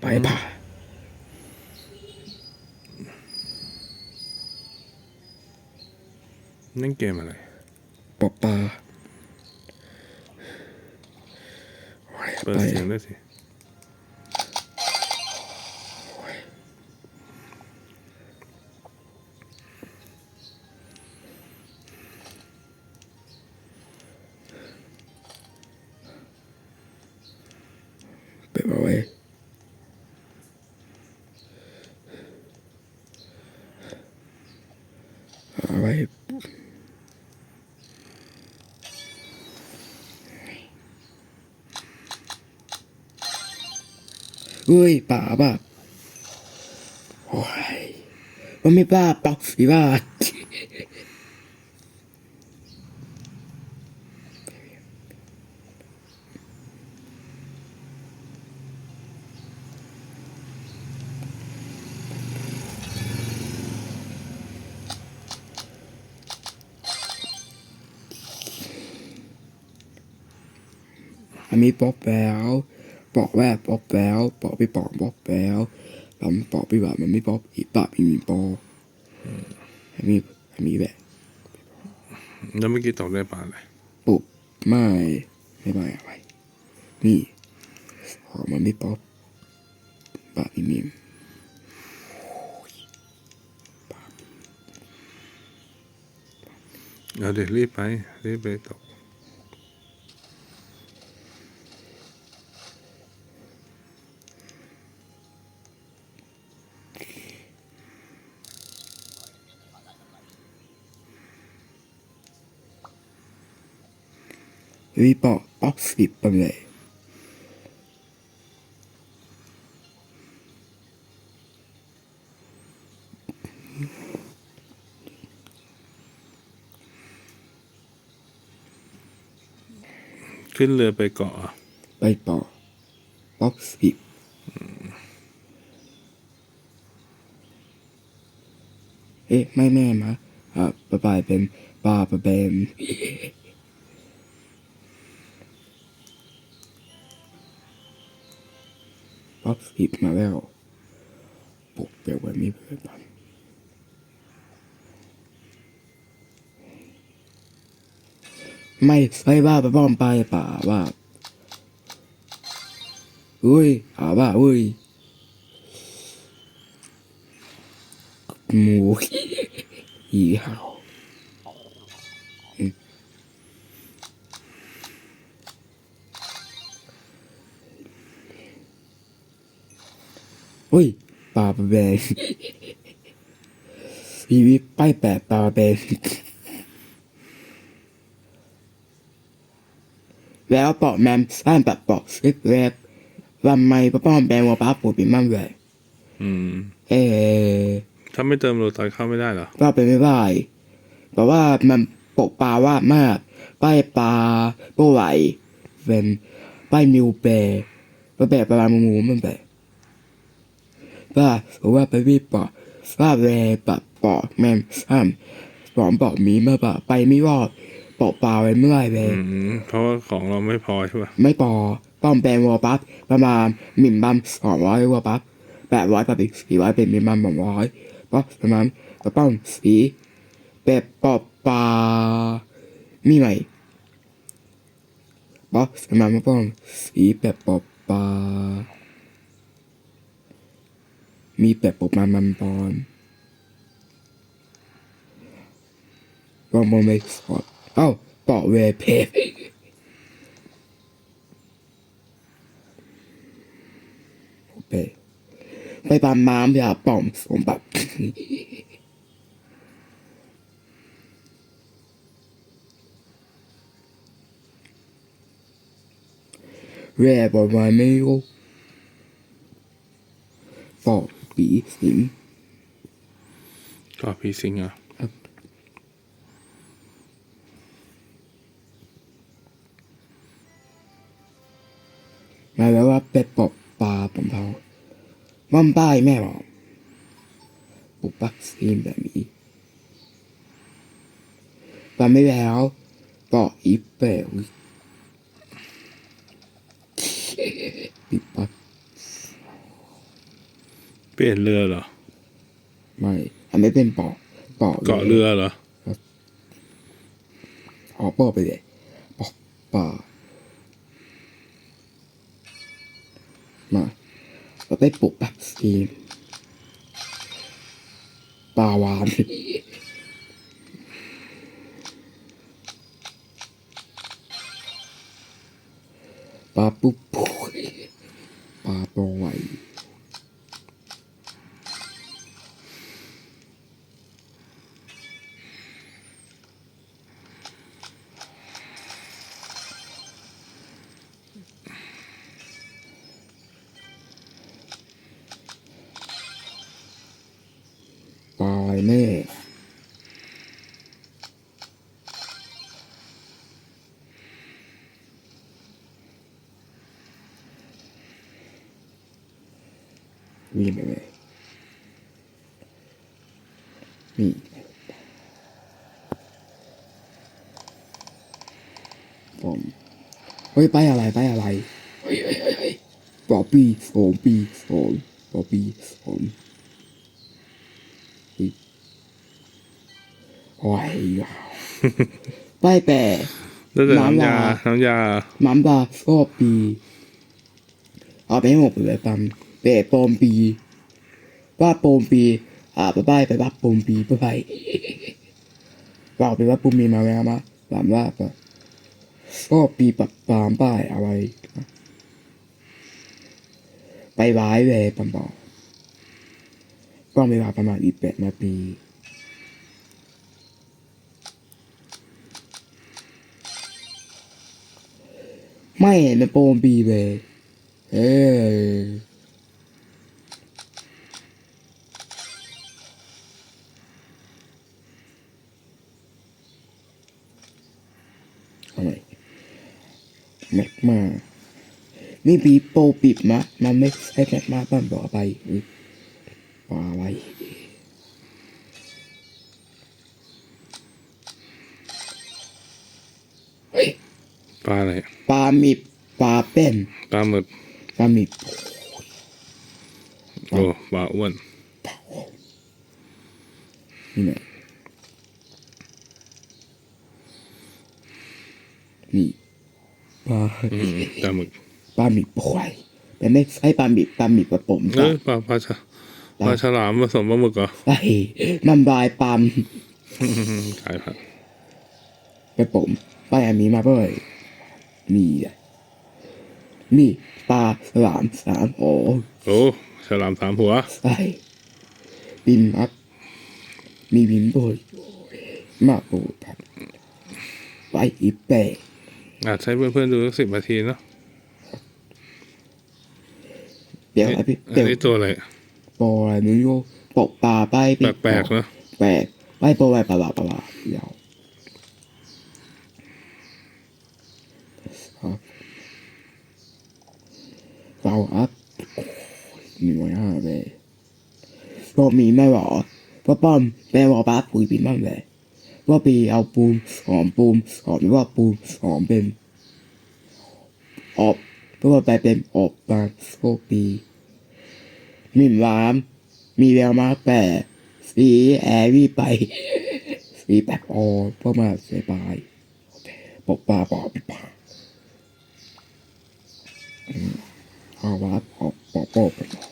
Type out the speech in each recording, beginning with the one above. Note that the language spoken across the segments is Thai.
ไปผ่านั่นเกมอะไรปอบปลาเปิดไปเสียงด้วยสิไปเอาไว้เอาไว้ เฮ้ยป่าป่ะโอ้ยมันไม่บ้าปักสีบ้าอันนี้ป๊อปแล้ว ปอกแวบป๊อปแล้วปอกไปปอกป๊อปแล้วลำปอกไปว่ามันไม่ป๊อปอีปะมีมีปออันนี้อันนี้แบบแล้วเมื่อกี้ตกได้ปลาอะไรปุบไม่ไม่ไม่อะไรนี่ออกมาไม่ป๊อปปะมีมีเอาเดี๋ยวรีบไปรีบไปตกวิปอก ป๊อกสิบไปเลย ขึ้นเรือไปเกาะอะไปปอกป๊อกสิบเอ๊ะ ไม่แม่มาอ่าปลาปลายเป็นปลาปลาเป็น ป๊อกสิบมาแล้วปกเปลวไว้ไม่เพื่อนปันไม่ไม่ว่าไปป้อมไปป่าว่าอุ้ยอาว่าอุ้ยหมูอีเห่า อุ้ยปลาปลาแบงพีวิป้ายแปดปลาแบงแล้วปอกแมมบ้านปัดปอกเล็กแวบว่าไม่ป้าป้อมแบงว่าป้าปูปิมั่งเลยอืม เออถ้าไม่เติมโรตอยเข้าไม่ได้เหรอว่าเป็นไม่ได้เพราะว่ามันปกปลาว่ามากป้ายปลาปลาไหลเป็นป้ายมิวเปย์ป้าแบบปลาหมูมันแบบ ว่าเพราะว่าไปวิปะว่าแวปะปอกแม่มห้ามปอมปอกมีมาปะไปไม่รอดปอกปลาไว้เมื่อไหรเลอืยมเพราะว่าของเราไม่พอใช่ป่ะไม่ปอป้อมแปลงวอปั๊บประมาณหมิ่นบัมสองร้อยวอปั๊บแปดร้อยปะอีกสี่ร้อยเป็นหมิ่นบัมสองร้อยเพราะประมาณกระป้องสีเป็ดปอบปลามีไหมเพราะประมาณกระป้องสีเป็ดปอบปลา มีเป็ดปอบมามันปอนก็มบองไม่สอดเอ้าเปอเวเพฟไปไปปามมามอย่าป่อมผมแบบแร่บอกมาไม่รู้ปอก ปีสิงก็พีซิงอะหมายแล้วว่าเป็ดปอบปลาผมเทาว่ำป้ายแม่บอกปุกปักซีนแบบนี้ปลาไม่แล้วปอกอีเปลวปิดปัก เปลี่ยนเรือเหรอ ไม่ อันนี้เป็นปอกปอกเกาะเรือเหรอออกปอกไปเลยปอกปลามาเราไปปลุกแบบสีปลาวานปลาปุ๊บปุ๊บปลาตัวไแน่มีไหมไหมมีผมเฮ้ยไปอะไรไปอะไรเฮ้ยเฮ้ยเฮ้ยเฮ้ยปอปีโสมปีโสมปอปีโสมโอ้ ยว้าวไปแปะแล้วแต่น้ำยาน้ำยาน้ำยามันบาก็ปีเอาไปให้หมดเลยปัมเปะปอมปีว่าปอมปีอ่าไปไปไปว่าปอมปีไปไปว่าไปว่าปอมปีมาแล้วมาถามว่าปะก็ปีปับปามป้ายอะไร ไปไว้เลยปัมบอกก็เวลาประมาณอีกแปดนาที ไม่เห็นเป็นโปรปีเลย เอออะไรแม็กมานี่ปีโปปิดมะ มันไม่ใช่แม็กมาบ้านบอกไปปลาอะไร ลาอะไรปลาหมิบปลาเป็นปลาหมึกปลาหมิบโอ้ปลาอ้วนนี่ไงนี่ปลาอืมปลาหมึกปลาหมิบป่วยแต่ไม่ใช่ปลาหมิบปลาหมิบกระผมเอ้ยปลาปลาฉลปลาฉลามผสมปลาหมึกเหรอไอ้มันบายปลามขายผักกระผมไปอันนี้มาเว้ย นี่แหละนี่ปลาสลามสามโอโอ้ฉลามสามหัวใช่บินอัพมีบินโบยมาโบยครับไปอีเปะอาจใช้เพื่อนๆดูสักสิบนาทีเนาะเดี๋ยวนะพี่อัเดี๋ยนวนี้ตัวอะไรปออะไรไม่รู้ปกปลาไปพี่แปลกๆเนาะแปลกไปปอไปปลาปลาปลาเดี๋ยวครับ เราอัพหนึ่งร้อยห้าเลยก็มีไม่หรอเพราป้อมแปลว่าป้าปุยปีนบ้างเลยว่าปีเอาปูมหอมปูมหอมไม่ว่าปูมหอมเป็นออบเพราะว่าไปเป็นออบมาโซปีมีหวาม มีแววมาแต่สีแอวี่ไปสีแปดออเพื่อมาเสียบายปกปลาปอบปลา ภาวัดปองปอบปอบไปก่อน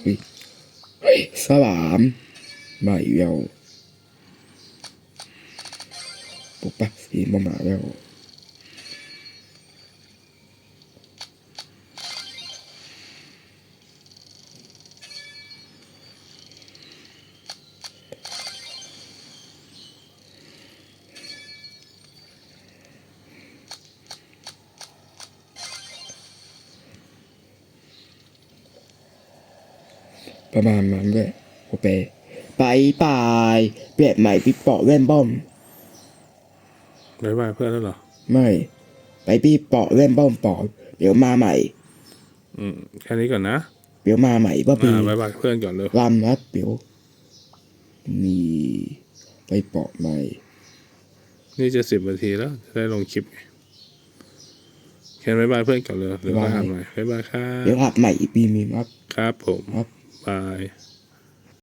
เฮ้ยเฮ้ยสลามไม่เววปกปลาสีมามาแล้ว ประมาณนั้นด้วยโอเคไปไปเปลี่ยนใหม่พี่เปาะเล่นบ้อมบายบายเพื่อนแล้วเหรอ ไม่ ไปพี่เปาะเล่นบ้อมปอเดี๋ยวมาใหม่ อืมแค่นี้ก่อนนะ เดี๋ยวมาใหม่ป้าปีอ่าบายบายเพื่อนก่อนเลยลำนะเดี๋ยวนี่ไปเปาะใหม่ นี่จะสิบนาทีแล้วจะได้ลงคลิปไงคนบ๊ายบายเพื่อนก่อนเลยเดี๋ยวบ๊ายบายก็ทำใหม่บ๊ายบายครับเดี๋ยวหัดใหม่อีกปีมีครับ ครับผมครับ บาย